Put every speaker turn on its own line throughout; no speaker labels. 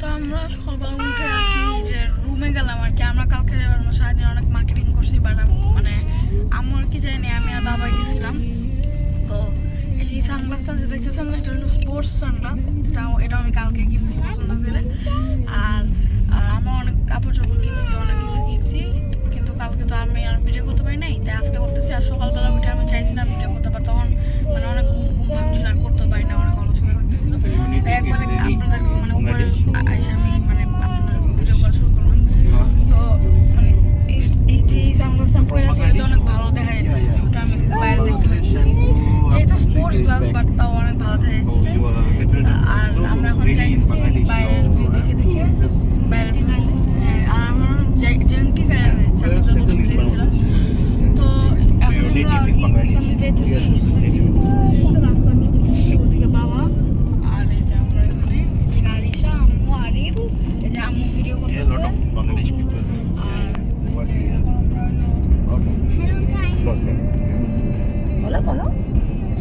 তো আমরা সকালবেলা উঠে আর কি যে রুমে গেলাম আর কি। আমরা কালকে সারাদিন অনেক মার্কেটিং করছি বাট মানে আমার কি জানি আমি আর বাবা গেছিলাম। তো এই সানগ্লাসটা যে দেখতেছেন এটা হলো স্পোর্টস সানগ্লাস এটাও এটা আমি কালকে কিনছি, পছন্দ আর আর আমার অনেক কাপড় চোপড় কিনছি, অনেক কিছু কিনছি। বাট তাও অনেক ভালো যাচ্ছে আর আমরা এখন যাইতেছি বাইরের ভিউ দেখে দেখে। বাইরের হ্যাঁ, আর আমরা জেন্টি গাড়ি রয়েছে আমাদের মতো মিলেছিলাম তো এখন আমরা এখানে যাইতেছি রাস্তা দিয়ে ওদিকে বাবা আর এই যে আমরা এখানে আম্মু আরিফ এই যে আম্মু ভিডিও করতেছে। আর বলো বলো।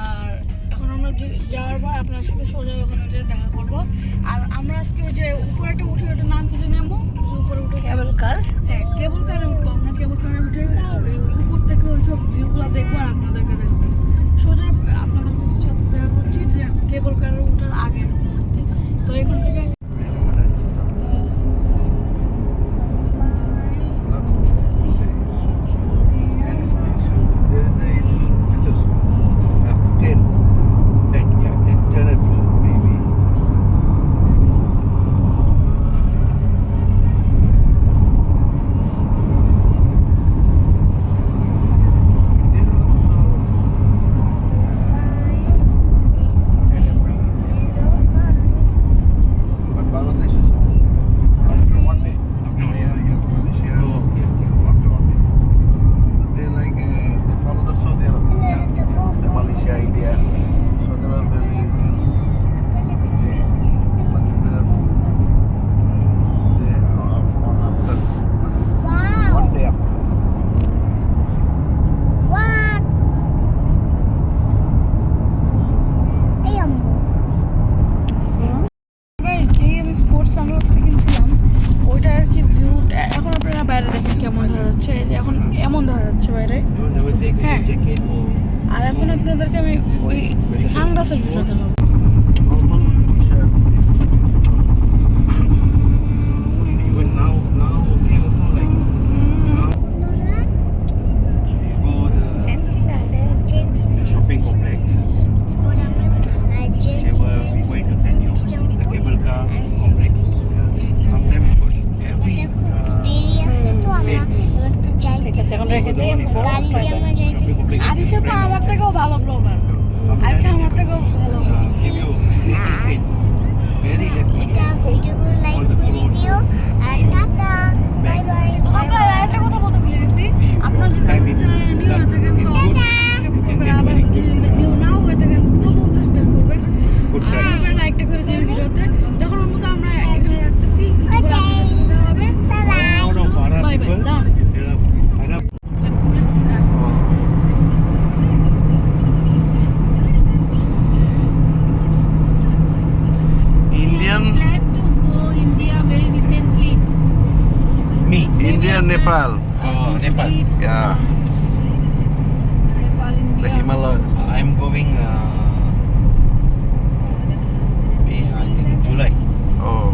আর এখন আমরা যাওয়ার পর আপনার সাথে সোজা ওখানে যে দেখা করব আর আমরা আজকে ওই যে উপরে একটা উঠে ওটা নাম কি জানি আম্মু? যে উপরে উঠে কেবল কার দিই
shopping complex.
আরিশা তো আমার থেকেও ভালো ব্লগার আরিশা আমার থেকেও
Nepal.
Oh, Nepal.
Yeah,
Nepal, India.
the Himalayas.
I'm going. Uh, May I think July.
Oh,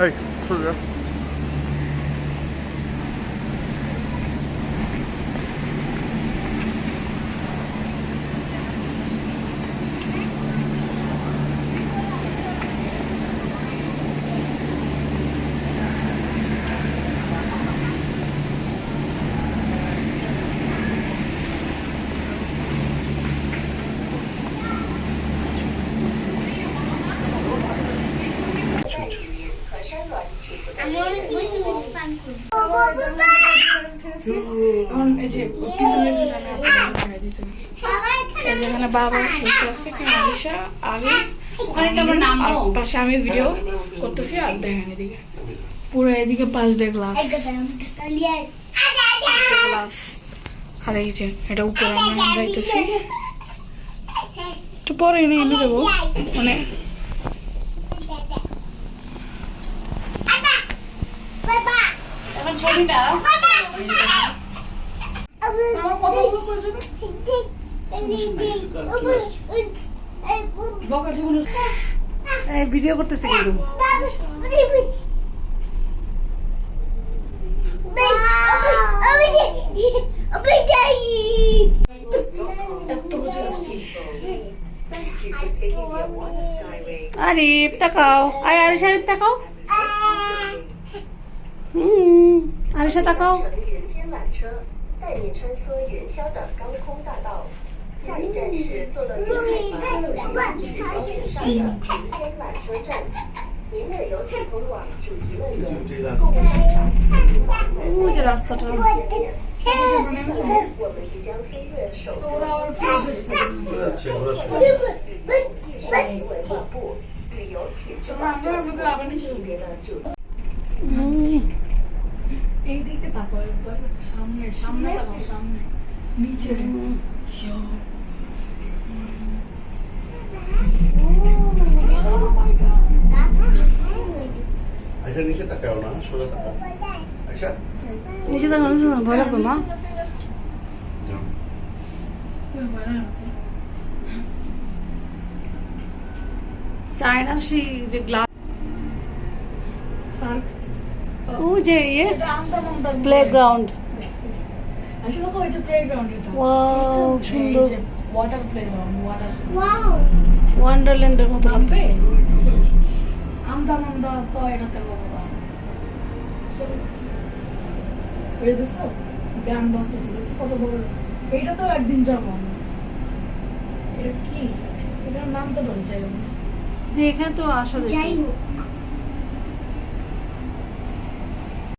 哎，
是不？
এখানে বাবা বসে আছে, এখানে আলিশা, আলী,
ওখানে কি আমরা নামবো?
পাশে আমি ভিডিও করতেছি আর দেখেন এদিকে পুরো এদিকে পাশ দিয়ে গ্লাস গ্লাস আর এই যে এটা উপরে আমরা যাইতেছি একটু পরে এনে এনে দেবো মানে
ছবিটা
আমার জীবনে ভিডিও করতেছি কিন্তু এত বুঝে আসছি
আরে তাকাও আরে আরিশা তাকাও হুম আরিশা তাকাও
乘的云天缆车带您穿梭云霄的高空大道。 下一站是坐落于海拔六十米至高原上的云天缆车站。您的游戏通往主题乐园、购物商场、
ওই যে রাস্তাটা
我们即将飞越首都
ওরা আবার ফিরে যাচ্ছে
ঘোরাচ্ছে ঘোরাচ্ছে
艺术及文化部旅游品质保
আমরা আপনাদের আবার নিচে যাবো।
别的主
এই দিকে তাকাও একবার সামনে সামনে তাকাও সামনে নিচে
আচ্ছা নিচে তাকাও না সোজা তাকাও। আচ্ছা।
নিচে তাকাও তাকাও ভয় লাগবে মা।
না?
চায়না সেই যে গ্লাস ও যে ইয়ে প্লেগ্রাউন্ড
আসলে দেখো এই যে প্লেগ্রাউন্ড এটা।
ওয়াও সুন্দর।
ওয়াটার প্লেগ্রাউন্ড ওয়াটার
ওয়ান্ডারল্যান্ডের মতো
নামবে
লাগছে
আন্দামান্দা তো করব ওই দেখছ গান বাজতেছে দেখছ কত বড় এইটা তো একদিন যাব এটা কি এটার নাম তো বলে চাই
এখানে তো আসা যায়